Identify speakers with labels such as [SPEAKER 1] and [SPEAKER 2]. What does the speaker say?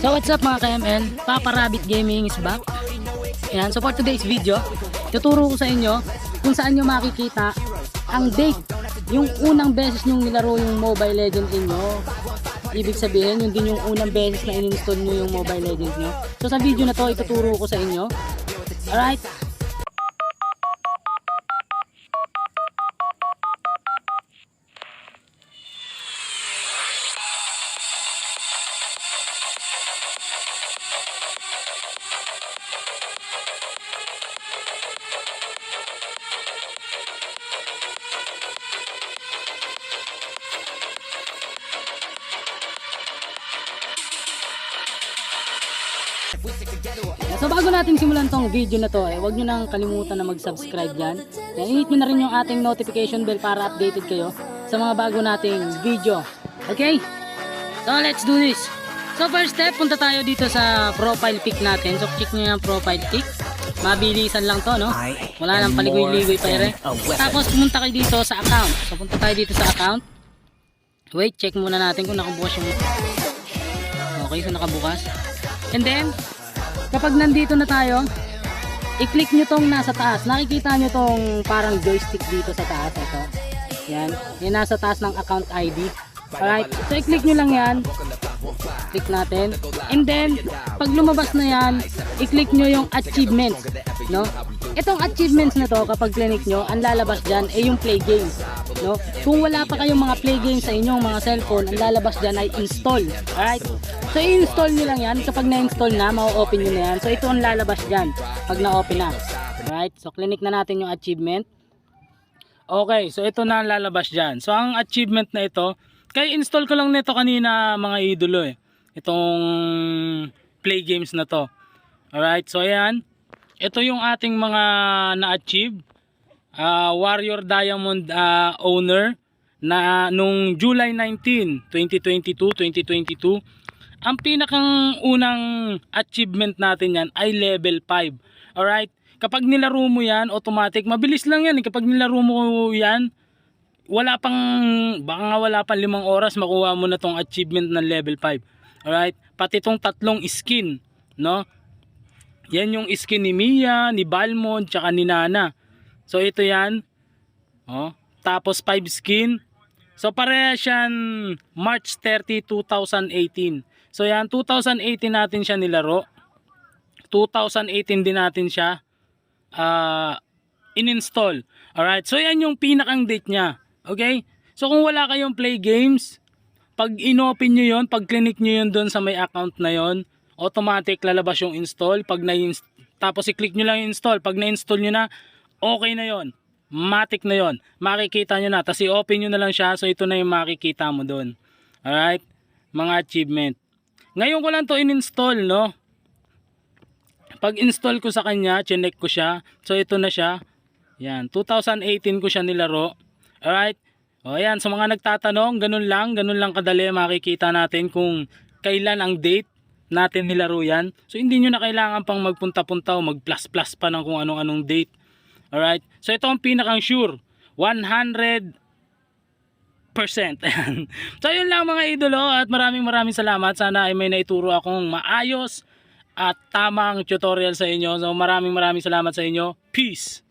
[SPEAKER 1] So what's up mga KML? Papa Rabbit Gaming is back. Ayan, so for today's video, tuturo ko sa inyo kung saan nyo makikita ang date. Yung unang beses nyong nilaro yung Mobile Legends inyo. Ibig sabihin, yun din yung unang beses na in-install nyo yung Mobile Legends nyo. So sa video na to, ituturo ko sa inyo. Alright? So bago natin simulan tong video na to, eh, huwag nyo nang kalimutan na mag-subscribe dyan. Yan, i-hit nyo na rin yung ating notification bell para updated kayo sa mga bago nating video. Okay? So let's do this. So first step, punta tayo dito sa profile pic natin. So click nyo yung profile pic. Mabilisan lang to, no? Wala nang paligoy-ligoy pa rin. Tapos pumunta kayo dito sa account. So punta tayo dito sa account. Wait, check muna natin kung nakabukas yung... Okay, so nakabukas. And then, kapag nandito na tayo, i-click nyo tong nasa taas. Nakikita nyo tong parang joystick dito sa taas. Ito. Yan. Yan nasa taas ng account ID. Alright. So, i-click nyo lang yan. Click natin. And then, pag lumabas na yan, i-click nyo yung achievements. No? Itong achievements na to, kapag clinic nyo, ang lalabas dyan ay yung play games. No? Kung wala pa kayong mga play games sa inyong mga cellphone, ang lalabas dyan ay install. Alright? So, i-install nyo lang yan. So, pag na-install na, ma-open nyo na yan. So, ito ang lalabas dyan pag na-open na. Alright? So, clinic na natin yung achievement. Okay, so ito na ang lalabas dyan. So, ang achievement na ito, kaya install ko lang nito kanina mga idolo eh. Itong play games na to. Alright, so ayan. Ito yung ating mga na-achieve. Ah, Warrior Diamond ah, owner na nung July 19, 2022, 2022. Ang pinakang unang achievement natin yan ay level 5. Alright? Kapag nilaro mo yan, automatic, mabilis lang yan. eh. Kapag nilaro mo yan, wala pang, baka nga wala pang limang oras, makuha mo na tong achievement ng level 5. Alright? Pati tong tatlong skin, no? Yan yung skin ni Mia, ni Balmond, tsaka ni Nana. So ito yan. Oh, tapos 5 skin. So pareha siyang March 30, 2018. So yan, 2018 natin siya nilaro. 2018 din natin siya ah in-install. Alright, so yan yung pinakang date niya. Okay? So kung wala kayong play games, pag inopen nyo yon, pag clinic nyo yun doon sa may account na yon, automatic lalabas yung install. Pag na tapos i-click nyo lang yung install. Pag na-install nyo na, okay na yon. Matic na yon. Makikita nyo na. Tapos i-open nyo na lang siya. So ito na yung makikita mo doon. Alright? Mga achievement. Ngayon ko lang to in-install, no? Pag install ko sa kanya, chinek ko siya. So ito na siya. Yan, 2018 ko siya nilaro. Alright? O yan, sa mga nagtatanong, ganun lang, ganun lang kadali makikita natin kung kailan ang date natin nilaro yan. So hindi nyo na kailangan pang magpunta-punta o mag-plus-plus pa ng kung anong-anong date. Alright? So ito ang pinakang sure. 100 Ayan. so yun lang mga idolo at maraming maraming salamat. Sana ay may naituro akong maayos at tamang tutorial sa inyo. So maraming maraming salamat sa inyo. Peace!